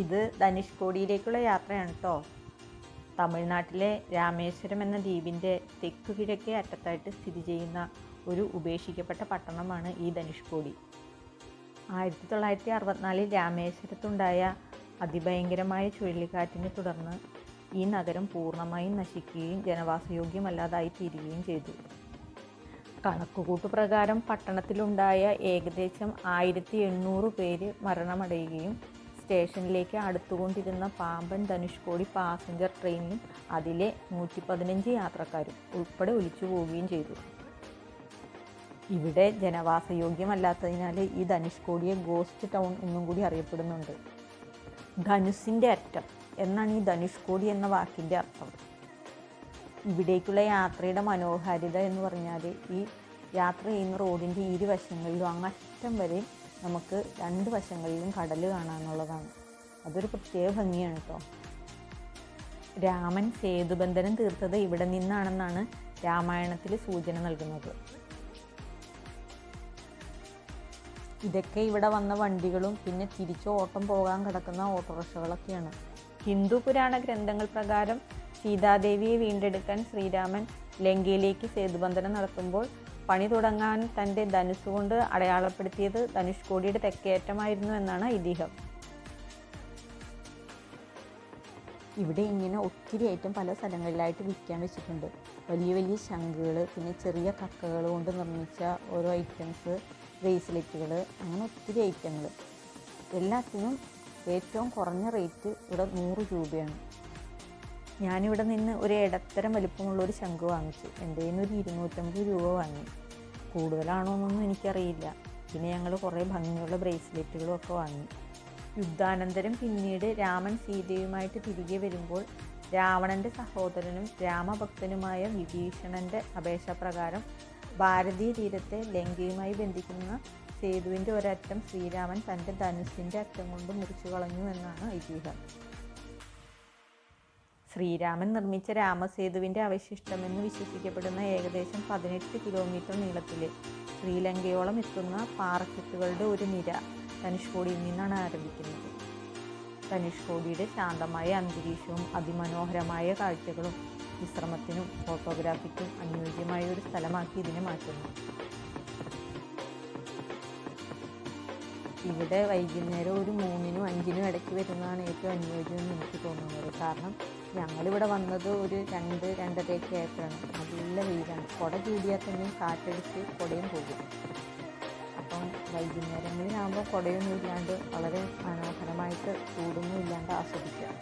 ഇത് ധനുഷ്കോടിയിലേക്കുള്ള യാത്രയാണ് കേട്ടോ തമിഴ്നാട്ടിലെ രാമേശ്വരം എന്ന ദ്വീപിന്റെ തെക്കു കിഴക്കേ അറ്റത്തായിട്ട് സ്ഥിതി ചെയ്യുന്ന ഒരു ഉപേക്ഷിക്കപ്പെട്ട പട്ടണമാണ് ഈ ധനുഷ്കോടി ആയിരത്തി തൊള്ളായിരത്തി അറുപത്തിനാലിൽ രാമേശ്വരത്തുണ്ടായ അതിഭയങ്കരമായ ചുഴലിക്കാറ്റിനെ തുടർന്ന് ഈ നഗരം പൂർണമായും നശിക്കുകയും ജനവാസയോഗ്യമല്ലാതായി തീരുകയും ചെയ്തു. കണക്കുകൂട്ടു പ്രകാരം പട്ടണത്തിലുണ്ടായ ഏകദേശം ആയിരത്തി എണ്ണൂറ് പേര് മരണമടയുകയും സ്റ്റേഷനിലേക്ക് അടുത്തുകൊണ്ടിരുന്ന പാമ്പൻ ധനുഷ്കോടി പാസഞ്ചർ ട്രെയിനിലും അതിലെ നൂറ്റി പതിനഞ്ച് യാത്രക്കാരും ഉൾപ്പെടെ ഒലിച്ചു പോവുകയും ചെയ്തു. ഇവിടെ ജനവാസയോഗ്യമല്ലാത്തതിനാൽ ഈ ധനുഷ്കോടിയെ ഗോസ്റ്റ് ടൗൺ എന്നും കൂടി അറിയപ്പെടുന്നുണ്ട്. ധനുസിന്റെ അറ്റം എന്നാണ് ഈ ധനുഷ്കോടി എന്ന വാക്കിന്റെ അർത്ഥം. ഇവിടേക്കുള്ള യാത്രയുടെ മനോഹാരിത എന്ന് പറഞ്ഞാൽ ഈ യാത്ര ചെയ്യുന്ന റോഡിന്റെ ഇരുവശങ്ങളിലും അങ്ങറ്റം വരെ നമുക്ക് രണ്ട് വശങ്ങളിലും കടൽ കാണാമെന്നുള്ളതാണ് അതൊരു പ്രത്യേക ഭംഗിയാണ് കേട്ടോ രാമൻ സേതുബന്ധനം തീർത്തത് ഇവിടെ നിന്നാണെന്നാണ് രാമായണത്തിൽ സൂചന നൽകുന്നത്. ഇതൊക്കെ ഇവിടെ വന്ന വണ്ടികളും പിന്നെ തിരിച്ചു ഓട്ടം പോകാൻ കിടക്കുന്ന ഓട്ടോറിക്ഷകളൊക്കെയാണ്. ഹിന്ദു പുരാണ ഗ്രന്ഥങ്ങൾ പ്രകാരം സീതാദേവിയെ വീണ്ടെടുക്കാൻ ശ്രീരാമൻ ലങ്കയിലേക്ക് സേതുബന്ധനം നടത്തുമ്പോൾ പണി തുടങ്ങാൻ തന്റെ ധനുസ് കൊണ്ട് അടയാളപ്പെടുത്തിയത് ധനുഷ്കോടിയുടെ തെക്കേറ്റമായിരുന്നു എന്നാണ് ഐതിഹ്യം. ഇവിടെ ഇങ്ങനെ ഒത്തിരി ഐറ്റം പല സ്ഥലങ്ങളിലായിട്ട് വിൽക്കാൻ വെച്ചിട്ടുണ്ട്. വലിയ വലിയ ശംഖുകൾ പിന്നെ ചെറിയ കക്കകൾ കൊണ്ട് നിർമ്മിച്ച ഓരോ ഐറ്റംസ് ബ്രേസ്ലെറ്റുകൾ അങ്ങനെ ഒത്തിരി ഐറ്റങ്ങൾ എല്ലാത്തിനും ഏറ്റവും കുറഞ്ഞ റേറ്റ് ഇവിടെ നൂറ് രൂപയാണ്. ഞാനിവിടെ നിന്ന് ഒരു ഇടത്തരം വലിപ്പമുള്ള ഒരു ശംഖ് വാങ്ങിച്ചു. എന്റെ കയ്യിൽ നിന്ന് ഒരു ഇരുന്നൂറ്റമ്പത് രൂപ വാങ്ങി. കൂടുതലാണോ എന്നൊന്നും എനിക്കറിയില്ല. പിന്നെ ഞങ്ങൾ കുറേ ഭംഗിയുള്ള ബ്രേസ്ലെറ്റുകളും ഒക്കെ വാങ്ങി. യുദ്ധാനന്തരം പിന്നീട് രാമൻ സീതയുമായിട്ട് തിരികെ വരുമ്പോൾ രാവണന്റെ സഹോദരനും രാമഭക്തനുമായ വിഭീഷണന്റെ അപേക്ഷാപ്രകാരം ഭാരതീയ തീരത്തെ ലങ്കയുമായി ബന്ധിക്കുന്ന സേതുവിന്റെ ഒരറ്റം ശ്രീരാമൻ തന്റെ ധനുസിന്റെ അറ്റം കൊണ്ട് മുറിച്ചു കളഞ്ഞു എന്നാണ് ഐതിഹ്യം. ശ്രീരാമൻ നിർമ്മിച്ച രാമസേതുവിന്റെ അവശിഷ്ടമെന്ന് വിശ്വസിക്കപ്പെടുന്ന ഏകദേശം പതിനെട്ട് കിലോമീറ്റർ നീളത്തിൽ ശ്രീലങ്കയോളം എത്തുന്ന പാറക്കെട്ടുകളുടെ ഒരു നിര ധനുഷ്കോടിയിൽ നിന്നാണ് ആരംഭിക്കുന്നത്. ധനുഷ്കോടിയുടെ ശാന്തമായ അന്തരീക്ഷവും അതിമനോഹരമായ കാഴ്ചകളും വിശ്രമത്തിനും ഫോട്ടോഗ്രാഫിക്കും അനുയോജ്യമായ ഒരു സ്ഥലമാക്കി ഇതിനെ മാറ്റുന്നു. ഇവിടെ വൈകുന്നേരം ഒരു മൂന്നിനും അഞ്ചിനും ഇടയ്ക്ക് വരുന്നതാണ് ഏറ്റവും അനുയോജ്യം എന്ന് എനിക്ക് തോന്നുന്നത്. കാരണം ഞങ്ങളിവിടെ വന്നത് ഒരു രണ്ട് രണ്ടരയൊക്കെ ആയപ്പോഴാണ്. നല്ല വെയിലാണ്. കുട ചൂടിയാൽ തന്നെയും കാറ്റടിച്ച് കുടയും പോകും. അപ്പം വൈകുന്നേരങ്ങളിലാകുമ്പോൾ കുടയൊന്നും ഇല്ലാണ്ട് വളരെ മനോഹരമായിട്ട് ചൂടൊന്നും ഇല്ലാണ്ട് ആസ്വദിക്കാം.